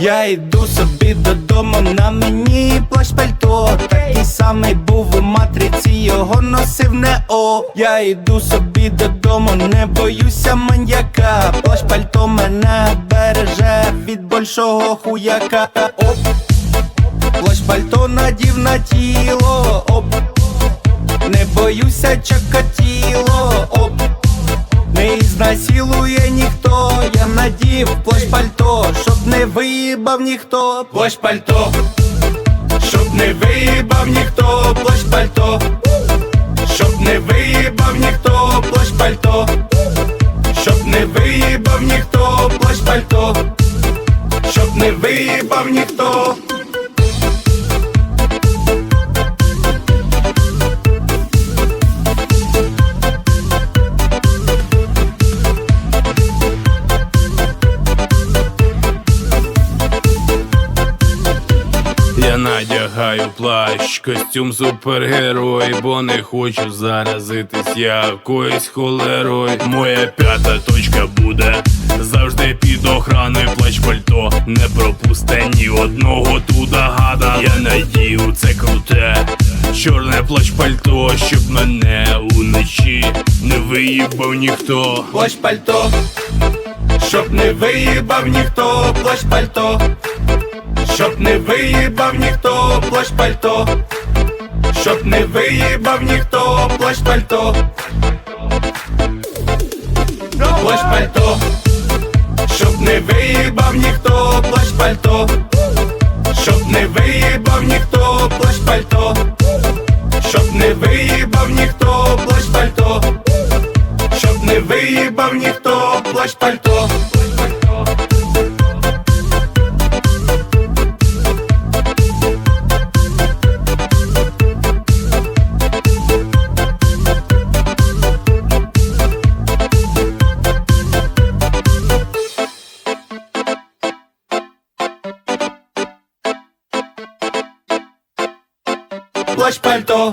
Я йду собі додому, на мені плащ пальто. Такий самий був у матриці, його носив не о. Я йду собі додому, не боюся маньяка. Плащ пальто мене береже від большого хуяка. Оп, плащ пальто надів на тіло, оп. Не боюся чокатіло, оп виїбав ніхто, плащ пальто, щоб не виїбав ніхто, плащ пальто, щоб не виїбав ніхто, плащ пальто, щоб не виїбав ніхто, плащ пальто, щоб не виїбав ніхто. Я надягаю плащ, костюм супергерой, бо не хочу заразитись якоюсь холерою. Моя п'ята точка буде завжди під охраною плащ пальто. Не пропусте ні одного туда гада. Я надію це круте, чорне плащ пальто, щоб мене уночі не виїбав ніхто. плащ пальто, щоб не виїбав ніхто, плащ пальто, щоб не виїбав ніхто, плащ пальто, щоб не виїбав ніхто, плащ пальто, плащ пальто, щоб не виїбав ніхто, плащ пальто, щоб не виїбав ніхто, плащ пальто, щоб не виїбав ніхто, плащ пальто. Щоб не виїбав ніхто плащ пальто. Плащ пальто,